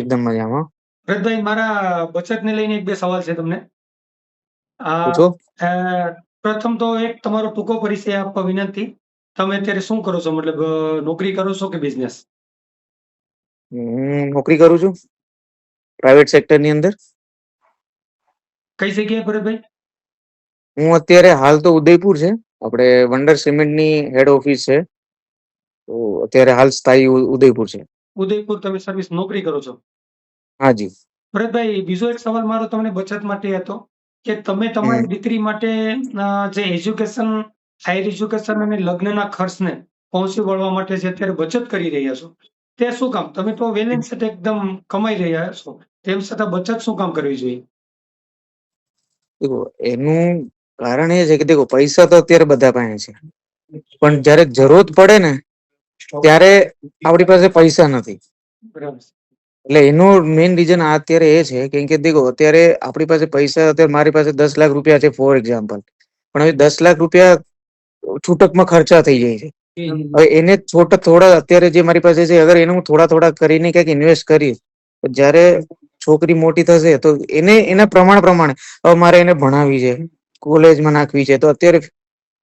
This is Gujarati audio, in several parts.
એકદમ મજામાં ભરતભાઈ મારા બચતને લઈને એક બે સવાલ છે તમને. પ્રથમ તો એક તમારો ટૂંકો પરિચય આપવા વિનંતી. તમે અત્યારે શું કરો છો? મતલબ નોકરી કરો છો કે બિઝનેસ હું નોકરી કરું છું પ્રાઇવેટ સેક્ટરની અંદર. કઈ જગ્યાએ ભરતભાઈ? હું અત્યારે હાલ તો ઉદયપુર છે. આપણે વંડર સિમેન્ટની હેડ ઓફિસ છે. તો અત્યારે હાલ સ્થાયી ઉદયપુર છે. ઉદયપુર તમે સર્વિસ નોકરી કરો છો? હાજી. ભરતભાઈ બીજો એક સવાલ મારો તમને બચત માટે હતો કે તમે તમારી દીકરી માટે જે એજ્યુકેશન હાયર એજ્યુકેશન અને લગ્નના ખર્ચને પહોંચી વળવા માટે જે અત્યારે બચત કરી રહ્યા છો તે શું કામ? તમે તો વેલેન્સ એકદમ કમાઈ રહ્યા છો તેમ છતાં બચત શું કામ કરવી જોઈએ? એનું કારણ એ છે કે દેખો પૈસા તો અત્યારે બધા પાસે છે પણ જ્યારે જરૂરત પડે ને ત્યારે આપણી પાસે પૈસા નથી. એટલે એનું મેઇન રીઝન આ અત્યારે એ છે કેમ કે દેખો અત્યારે આપણી પાસે પૈસા અત્યારે મારી પાસે દસ લાખ રૂપિયા છે ફોર એક્ઝામ્પલ પણ હવે દસ લાખ રૂપિયા છૂટકમાં ખર્ચા થઈ જાય છે. હવે એને છોટા થોડા અત્યારે જે મારી પાસે છે અગર એને હું થોડા થોડા કરીને ક્યાંક ઇન્વેસ્ટ કરીશ તો જ્યારે છોકરી મોટી થશે તો એને એના પ્રમાણ પ્રમાણે હવે મારે એને ભણાવી છે કોલેજમાં નાખવી છે તો અત્યારે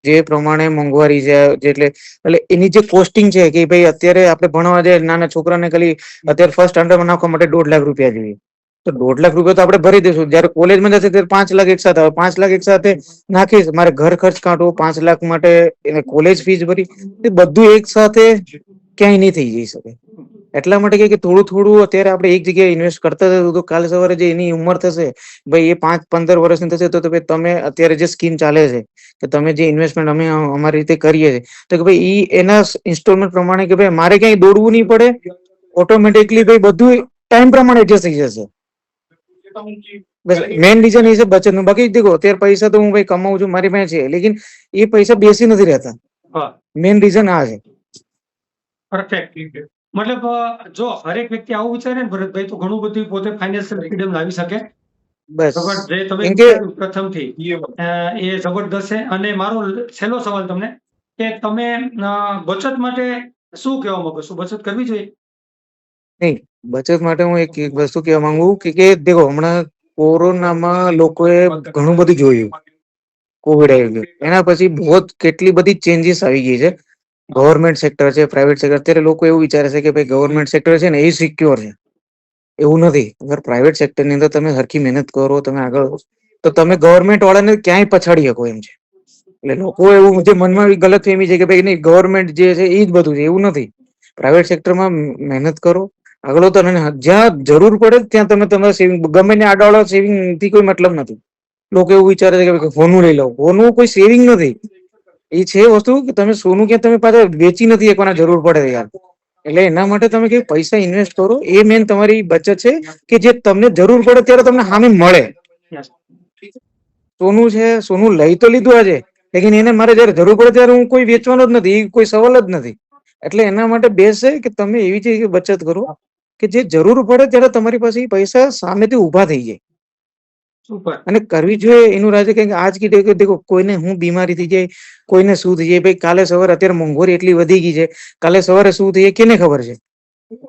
જે પ્રમાણે મોંઘવારી છે જેટલે એટલે એની જે કોસ્ટિંગ છે કે ભાઈ અત્યારે આપણે ભણવા જાય નાના છોકરાને ખાલી અત્યારે ફર્સ્ટ સ્ટાન્ડર્ડમાં નાખવા માટે દોઢ લાખ રૂપિયા જોઈએ. તો દોઢ લાખ રૂપિયા તો આપણે ભરી દઈશું. જ્યારે કોલેજમાં જશે ત્યારે પાંચ લાખ એક સાથે આવે. પાંચ લાખ એક સાથે નાખીશ. મારે ઘર ખર્ચ કાઢવો પાંચ લાખ માટે એને કોલેજ ફીસ ભરી. બધું એક સાથે ક્યાંય નહીં થઈ જઈ શકે. એટલા માટે કે કે થોડું થોડું અત્યારે આપણે એક જગ્યાએ ઇન્વેસ્ટ કરતા જશું તો કાલે સવારે જે એની ઉંમર થશે ભાઈ એ પાંચ પંદર વર્ષની થશે તો ભાઈ તમે અત્યારે જે સ્કીમ ચાલે છે કે તમે જે ઇન્વેસ્ટમેન્ટ અમે અમારી રીતે કરીએ છીએ તો કે ભાઈ એ એના ઇન્સ્ટોલમેન્ટ પ્રમાણે કે ભાઈ મારે ક્યાંય દોડવું નહીં પડે ઓટોમેટિકલી ભાઈ બધું ટાઈમ પ્રમાણે એડજસ્ટ થઈ જશે. બસ મેઇન રીઝન એ છે બચતનું. બાકી દેખો અત્યારે પૈસા તો હું ભાઈ કમાઉં છું મારી પાસે છે લેકિન એ પૈસા બેસી નથી રહેતા. મેઇન રીઝન આ છે. પરફેક્ટ મતલબ જો હરેક વ્યક્તિ આવું વિચારે ને ભરતભાઈ તો ઘણું બધું પોતે ફાઇનાન્શિયલ ફ્રીડમ લાવી શકે. બસ. જે તમે પ્રથમથી એ જબરદસ્ત છે. અને મારો છેલ્લો સવાલ તમને કે તમે બચત માટે શું કહેવા માંગો છો? બચત કરવી જોઈએ? નહીં બચત માટે હું એક એક વસ્તુ કહેવા માંગુ કે કે દેખો હમણાં કોરોનામાં લોકોએ ઘણું બધું જોયું. કોવિડ આવી ગયું. એના પછી બહુ કેટલી બધી ચેન્જીસ આવી ગઈ છે. ગવર્મેન્ટ સેક્ટર છે પ્રાઇવેટ સેક્ટર અત્યારે લોકો એવું વિચારે છે કે ભાઈ ગવર્મેન્ટ સેક્ટર છે ને એ સિક્યોર છે. એવું નથી. અગર પ્રાઇવેટ સેક્ટરની અંદર તમે હરખી મહેનત કરો, તમે આગળ તો તમે ગવર્મેન્ટ વાળાને ક્યાંય પછાડી શકો એમ છે. એટલે લોકો એવું જે મનમાં ગલત ફેમી છે કે ભાઈ નહીં ગવર્મેન્ટ જે છે એ જ બધું છે. એવું નથી. પ્રાઇવેટ સેક્ટરમાં મહેનત કરો. આગળ તો જ્યાં જરૂર પડે ત્યાં તમે તમારા સેવિંગ ગમે ને આડાવાળા સેવિંગથી કોઈ મતલબ નથી. લોકો એવું વિચારે છે કે સોનું લઈ લો ફોનનું કોઈ સેવિંગ નથી. એ છે વસ્તુ કે તમે સોનું ક્યાં તમે પાછા વેચી નથી એકવાના જરૂર પડે યાર. એટલે એના માટે તમે કઈ પૈસા ઇન્વેસ્ટ કરો. એ મેન તમારી બચત છે કે જે તમને જરૂર પડે ત્યારે તમને સામે મળે. સોનું છે, સોનું લઈ તો લીધું આજે. લેકિન એને મારે જયારે જરૂર પડે ત્યારે હું કોઈ વેચવાનો જ નથી કોઈ સવાલ જ નથી. એટલે એના માટે બેસ્ટ છે કે તમે એવી જે બચત કરો કે જે જરૂર પડે ત્યારે તમારી પાસે પૈસા સામેથી ઊભા થઈ જાય. અને કરવી જોઈએ એનું રાજ્ય કે આજ કી ડેટ દેખો કોઈને હું બીમારી થઈ જાય કોઈને શું થઈ જાય ભાઈ કાલે સવારે અત્યારે મોંઘવારી એટલી વધી ગઈ છે કાલે સવારે શું થઈ જાય કેને ખબર છે?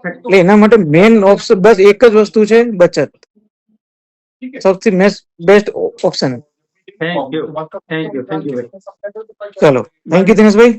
એટલે એના માટે મેન ઓપ્શન બસ એક જ વસ્તુ છે બચત. સૌથી best option thank you thank you thank you ચલો. Thank you Dineshbhai